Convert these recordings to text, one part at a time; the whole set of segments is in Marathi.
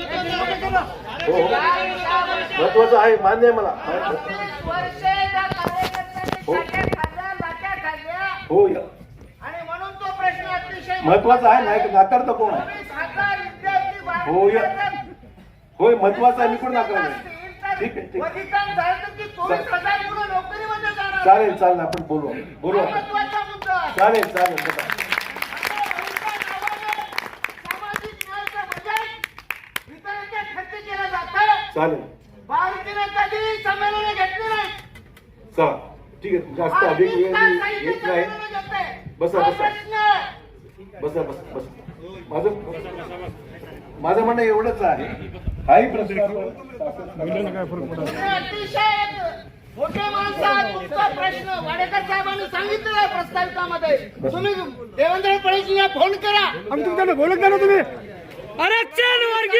हो, हो. महत्वाचं आहे मान्य आहे मला. हो. हो या. महत्वाचं आहे नाही नाकारता कोण? आहे हो, या. होय महत्वाचं आहे मी कोण नाकार नाही ठीक आहे, ठीक आहे. अधिकार झालं तर ती चोवीस हजार मुलं नोकरीमध्ये जाणार. चालेल चालेल आपण बोलू बोलू हा आपण. महत्त्वाचा मुद्दा आहे. चालेल चालेल बघा. आता भाऊच्या नावाने सामाजिक न्यायाच्या बजाय वितरणाचे खर्च केला जातं. चालेल भारतीने कधी संमेलन घेतली नाही चला ठीक आहे जास्त अधिक वेळ मी घेत नाही बसा, बसा. बसा बसा बसा माझं माझं म्हणणं एवढंच आहे हाही प्रश्न अतिशय मोठे माणसं आहात. तुमचा प्रश्न. वाडेकर साहेबांनी सांगितलेला आहे प्रस्ताविकामध्ये. तुम्ही देवेंद्र फडणवीस फोन करा. आम्ही तुमच्याकडे बोलत नाही ना तुम्ही. आरक्षण वर्गीकरण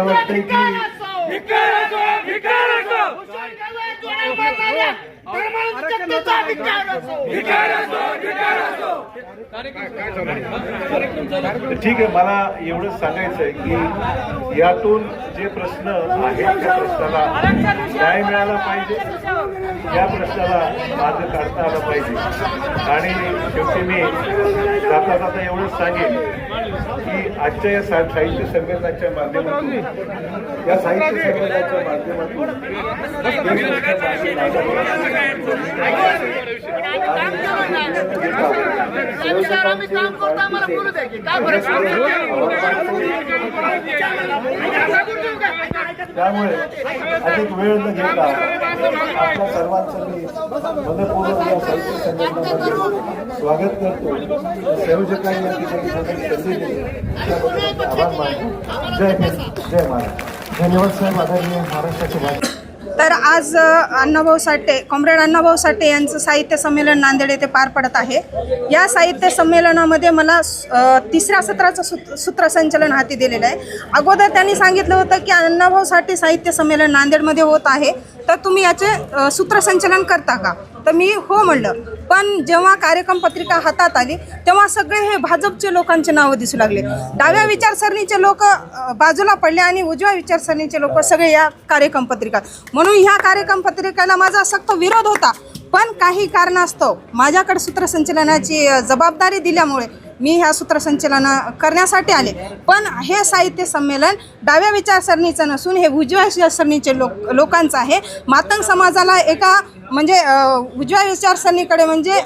मला वाटतंय की. ठीक आहे मला एवढंच सांगायचं आहे की यातून जे प्रश्न आहेत त्या प्रश्नाला न्याय मिळाला पाहिजे. या प्रश्नाला मार्ग काढता आला पाहिजे. आणि शेवटी मी जाता जाता एवढंच सांगेन की आजच्या या साहित्य संमेलनाच्या माध्यमातून या साहित्य संमेलनाच्या माध्यमातून त्यामुळे अधिक वेळ न घेता आपल्या सर्वांचं मी मनपूर्वक या साहित्य संमेलनामध्ये स्वागत करतो. संयोजकांनी या ठिकाणी संधी दिली त्याबद्दल आभार मानतो जय हिंद जय महाराज धन्यवाद साहेब आदरणीय महाराष्ट्राचे भाषण तर आज अण्णाभाऊ साठे कॉम्रेड अण्णाभाऊ साठे यांचं साहित्य संमेलन नांदेड येथे पार पडत आहे. या साहित्य संमेलनामध्ये मला तिसऱ्या सत्राचं सूत सूत्रसंचलन हाती दिलेलं आहे. अगोदर त्यांनी सांगितलं होतं की अण्णाभाऊ साठे साहित्य संमेलन नांदेडमध्ये होत आहे. तर तुम्ही याचे सूत्रसंचलन करता का? तर मी हो म्हणलं. पण जेव्हा कार्यक्रम पत्रिका हातात आली तेव्हा सगळे हे भाजपचे लोकांचे नावं दिसू लागले. डाव्या विचारसरणीचे लोक बाजूला पडले आणि उजव्या विचारसरणीचे लोक सगळे या कार्यक्रम पत्रिकात. म्हणून ह्या कार्यक्रम पत्रिकेला माझा सक्त विरोध होता. पण काही कारणास्तव माझ्याकडे सूत्रसंचलनाची जबाबदारी दिल्यामुळे मी ह्या सूत्रसंचलन करण्यासाठी आले. पण हे साहित्य संमेलन डाव्या विचारसरणीचं नसून हे उजव्या विचारसरणीचे लोक लोकांचं आहे. मातंग समाजाला एका म्हणजे उजव्या विचारसरणीकडे म्हणजे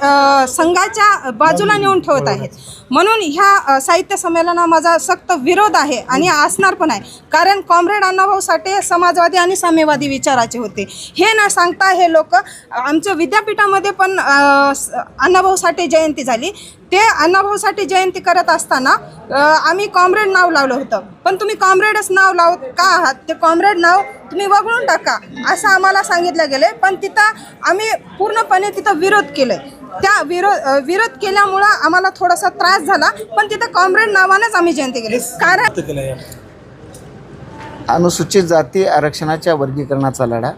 संघाच्या बाजूला नेऊन ठेवत आहेत. म्हणून ह्या साहित्य संमेलना माझा सक्त विरोध आहे आणि असणार पण आहे. कारण कॉम्रेड अण्णाभाऊ साठे समाजवादी आणि साम्यवादी विचाराचे होते. हे न सांगता हे लोक आमच्या विद्यापीठामध्ये पण अण्णाभाऊ साठे जयंती झाली. ते अण्णाभाऊ साठे जयंती करत असताना आम्ही कॉम्रेड नाव लावलं होतं. पण तुम्ही कॉम्रेडच नाव लावत का आहात? ते कॉम्रेड नाव तुम्ही वगळून टाका असं आम्हाला सांगितलं गेलं पण तिथं आम्ही पूर्णपणे तिथं विरोध केलं त्या विरोध विरोध केल्यामुळं आम्हाला थोडासा त्रास झाला पण तिथं कॉम्रेड नावानंच आम्ही जयंती केली. कारण अनुसूचित जाती आरक्षणाच्या वर्गीकरणाचा लढा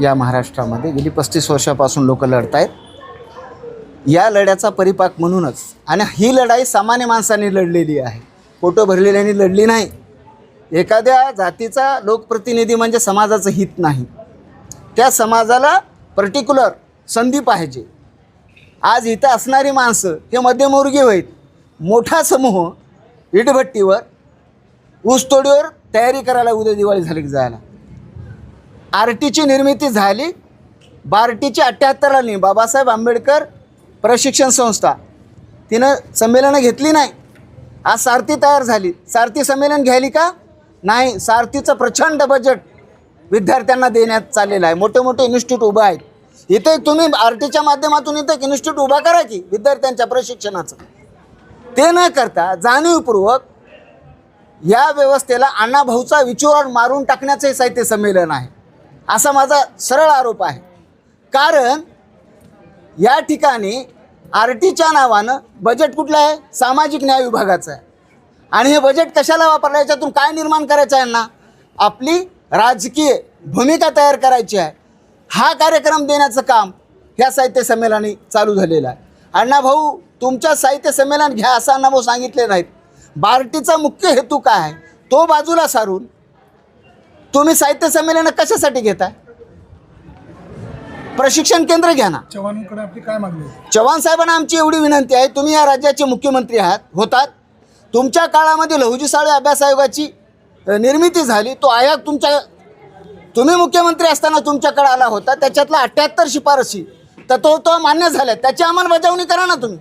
या महाराष्ट्रामध्ये गेली पस्तीस वर्षापासून लोक लढत आहेत या लढ्याचा परिपाक म्हणूनच आणि ही लढाई सामान्य माणसांनी लढलेली आहे. पोटं भरलेल्यांनी लढली नाही. एखाद्या जातीचा लोकप्रतिनिधी म्हणजे समाजाचं हित नाही. त्या समाजाला पर्टिक्युलर संधी पाहिजे. आज इथं असणारी माणसं हे मध्यमवर्गीय होईत. मोठा समूह इटभट्टीवर ऊसतोडीवर तयारी करायला उद्या दिवाळी झाली की जायला. आर टीची निर्मिती झाली बार्टीची अठ्ठ्याहत्तरला नाही. बाबासाहेब आंबेडकर प्रशिक्षण संस्था. तिनं संमेलनं घेतली नाही. आज सारथी तयार झाली. सारथी संमेलन घ्यायली का? नाही सारथीचं प्रचंड बजेट विद्यार्थ्यांना देण्यात चाललेलं आहे. मोठे मोठे इन्स्टिट्यूट उभं आहेत. इथे तुम्ही आर टीच्या माध्यमातून इथं इन्स्टिट्यूट उभा करा की विद्यार्थ्यांच्या प्रशिक्षणाचं. ते न करता जाणीवपूर्वक या व्यवस्थेला अण्णाभाऊचा विचूर मारून टाकण्याचं हे साहित्य संमेलन आहे. असा माझा सरळ आरोप आहे. कारण या ठिकाणी आर टीच्या नावानं बजेट कुठलं आहे? सामाजिक न्याय विभागाचं आहे. आणि हे बजेट कशाला वापरलं? याच्यातून काय निर्माण करायचं आहे यांना? आपली राजकीय भूमिका तयार करायची आहे. हा कार्यक्रम देण्याचं काम ह्या साहित्य संमेलनाने चालू झालेलं आहे. अण्णाभाऊ तुमच्या साहित्य संमेलन घ्या असं अण्णाभाऊ सांगितले नाहीत. बार्टीचा मुख्य हेतू काय आहे? तो बाजूला सारून तुम्ही साहित्य संमेलन कशासाठी घेताय? प्रशिक्षण केंद्र घ्या ना. चव्हाणांकडे आपली काय मागणी? चव्हाण साहेबांना आमची एवढी विनंती आहे. तुम्ही या राज्याचे मुख्यमंत्री आहात होतात. तुमच्या काळामध्ये लहुजी साळे अभ्यास आयोगाची निर्मिती झाली तो आयोग तुमच्या तुम्ही मुख्यमंत्री असताना तुमच्याकडे आला होता त्याच्यातला अठ्ठ्याहत्तर शिफारसी तर तो तो मान्य झाल्या त्याची अंमलबजावणी करा ना तुम्ही.